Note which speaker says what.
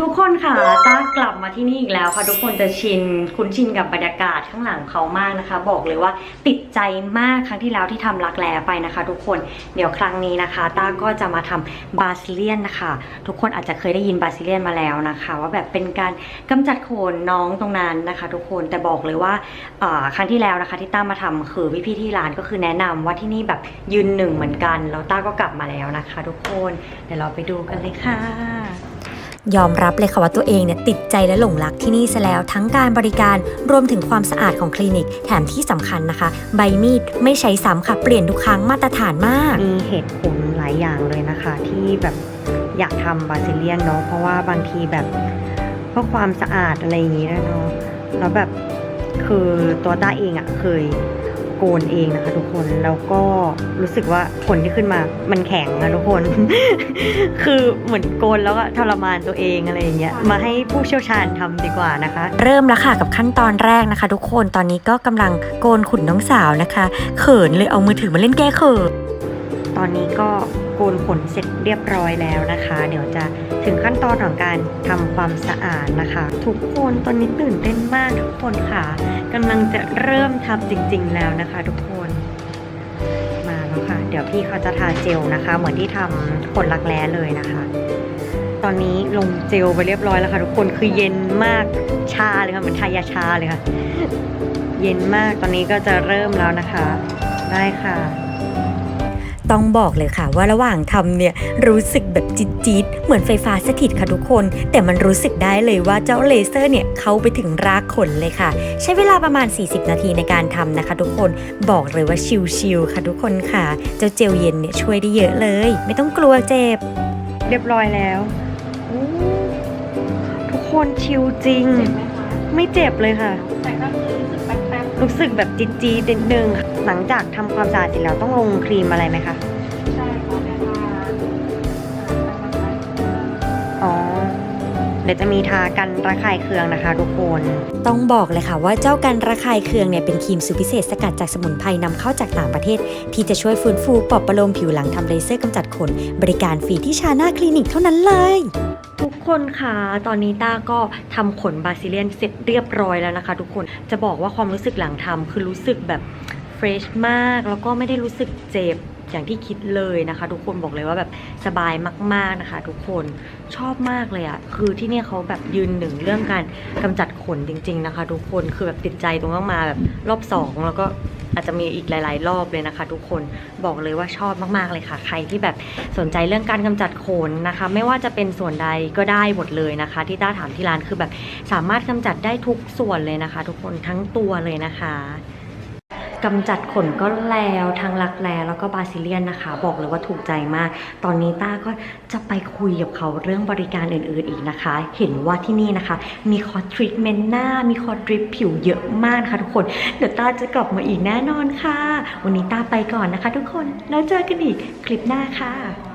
Speaker 1: ทุกคนค่ะต้ากลับมาที่นี่อีกแล้วค่ะ ทุกคนจะชินคุ้นชินกับบรรยากาศข้างหลังเขามากนะคะ บอกเลยว่าติดใจมากครั้งที่แล้วที่ทำรักแร้ไปนะคะ ทุกคนเดี๋ยวครั้งนี้นะคะ ต้าก็จะมาทำบาซิเลียนนะคะ ทุกคนอาจจะเคยได้ยินบาซิเลียนมาแล้วนะคะ ว่าแบบเป็นการกำจัดโคนน้องตรงนั้นนะคะ ทุกคนแต่บอกเลยว่าครั้งที่แล้วนะคะ ที่ต้ามาทำคือพี่ๆที่ร้านก็คือแนะนำว่าที่นี่แบบยืนหนึ่งเหมือนกันแล้วต้าก็กลับมาแล้วนะคะ ทุกคนเดี๋ยวเราไปดูกันเลยค่ะ
Speaker 2: ยอมรับเลยค่ะว่าตัวเองเนี่ยติดใจและหลงรักที่นี่ซะแล้วทั้งการบริการรวมถึงความสะอาดของคลินิก แถมที่สำคัญนะคะ ใบมีดไม่ใช้ซ้ำค่ะ เปลี่ยนทุกครั้งมาตรฐานมาก
Speaker 1: มีเหตุผลหลายอย่างเลยนะคะ ที่แบบอยากทำบาซิเลียนเนาะเพราะว่าบางทีแบบเพื่อความสะอาดอะไรอย่างนี้ด้วยเนาะแล้วแบบคือตัวต้าเองอะ่ะเคย โกนเองนะคะ ทุกคน แล้วก็รู้สึกว่าขนที่ขึ้นมามันแข็งอะทุกคน คือเหมือนโกนแล้วก็ทรมานตัวเองอะไรอย่างเงี้ย มาให้ผู้เชี่ยวชาญทำดีกว่านะคะ
Speaker 2: เริ่มแล้วค่ะกับขั้นตอนแรกนะคะ ทุกคน ตอนนี้ก็กำลังโกนขุนน้องสาวนะคะ เขินเลยเอามือถือมาเล่นแก้เขิน
Speaker 1: ตอนนี้ก็โกนขนเสร็จเรียบร้อยแล้วนะคะ เดี๋ยวจะถึงขั้นตอนของการทำความสะอาดนะคะ ทุกคนตอนนี้ตื่นเต้นมากทุกคนค่ะกำลังจะเริ่มทำจริง ๆ แล้วนะคะ ทุกคนมาแล้วค่ะ เดี๋ยวพี่เขาจะทาเจลนะคะ เหมือนที่ทำขนรักแร้เลยนะคะ ตอนนี้ลงเจลไปเรียบร้อยแล้วค่ะ ทุกคนคือเย็นมากชาเลยค่ะเหมือนทายาชาเลยค่ะ เย็นมากตอนนี้ก็จะเริ่มแล้วนะคะ ได้ค่ะ
Speaker 2: ต้องบอกเลยค่ะว่าระหว่างทำเนี่ยรู้สึกแบบจี๊ดๆเหมือนไฟฟ้าสถิตค่ะทุกคน แต่มันรู้สึกได้เลยว่าเจ้าเลเซอร์เนี่ยเข้าไปถึงรากขนเลยค่ะ ใช้เวลาประมาณ 40 นาทีในการทำนะคะ ทุกคนบอกเลยว่าชิลๆค่ะทุกคนค่ะ เจ้าเจลเย็นเนี่ยช่วยได้เยอะเลย ไม่ต้องกลัวเจ็บ
Speaker 1: เรียบร้อยแล้วอู้ทุกคนชิลจริง
Speaker 3: เจ็บไหมคะ
Speaker 1: ไม่เจ็บเลยค่ะ
Speaker 3: แต่ก็คือ รู้สึกแป๊บ
Speaker 1: รู้สึกแบบจี๊ดจีดนิดนึงค่ะหลังจากทำความสะอาดเสร็จแล้วต้องลงครีมอะไรไหมคะ
Speaker 3: ๆใช่ค่ะแต่ว่า
Speaker 1: อ๋อ เดี๋ยวจะมีทากันระคายเคืองนะคะทุกคน
Speaker 2: ต้องบอกเลยค่ะว่าเจ้ากันระคายเคืองเนี่ยเป็นครีมสูตรพิเศษสกัดจากสมุนไพรนำเข้าจากต่างประเทศ ที่จะช่วยฟื้นฟูปลอบประโลมผิวหลังทำเลเซอร์กำจัดขน บริการฟรีที่ชาหน้าคลินิกเท่านั้นเลย
Speaker 1: ทุกคนคะตอนนี้ต้าก็ทำขนบาซิเลียนเสร็จเรียบร้อยแล้วนะคะ ทุกคน จะบอกว่าความรู้สึกหลังทำคือรู้สึกแบบเฟรชมาก แล้วก็ไม่ได้รู้สึกเจ็บอย่างที่คิดเลยนะคะ ทุกคนบอกเลยว่าแบบสบายมาก ๆนะคะ ทุกคนชอบมากเลยอะคือที่เนี่ยเขาแบบยืนหนึ่งเรื่องการกำจัดขนจริง ๆนะคะ ทุกคนคือแบบติดใจตรงต้องมาแบบรอบสองแล้วก็ อาจจะมีอีกหลาย ๆ รอบเลยนะคะ ทุกคนบอกเลยว่าชอบมากๆเลยค่ะ ใครที่แบบสนใจเรื่องการกำจัดขนนะคะ ไม่ว่าจะเป็นส่วนใดก็ได้หมดเลยนะคะ ที่ต้าถามที่ร้านคือแบบสามารถกำจัดได้ทุกส่วนเลยนะคะ ทุกคนทั้งตัวเลยนะคะ กำจัดขนก็แล้วทางรักแร้แล้วก็บาซิเลียนนะคะ บอกเลยว่าถูกใจมาก ตอนนี้ต้าก็จะไปคุยกับเขาเรื่องบริการอื่นๆอีกนะคะ เห็นว่าที่นี่นะคะ มีคอร์ทรีทเมนต์หน้า มีคอร์ดริปผิวเยอะมากนะคะทุกคน เดี๋ยวต้าจะกลับมาอีกแน่นอนค่ะ วันนี้ต้าไปก่อนนะคะ ทุกคนแล้วเจอกันอีกคลิปหน้าค่ะ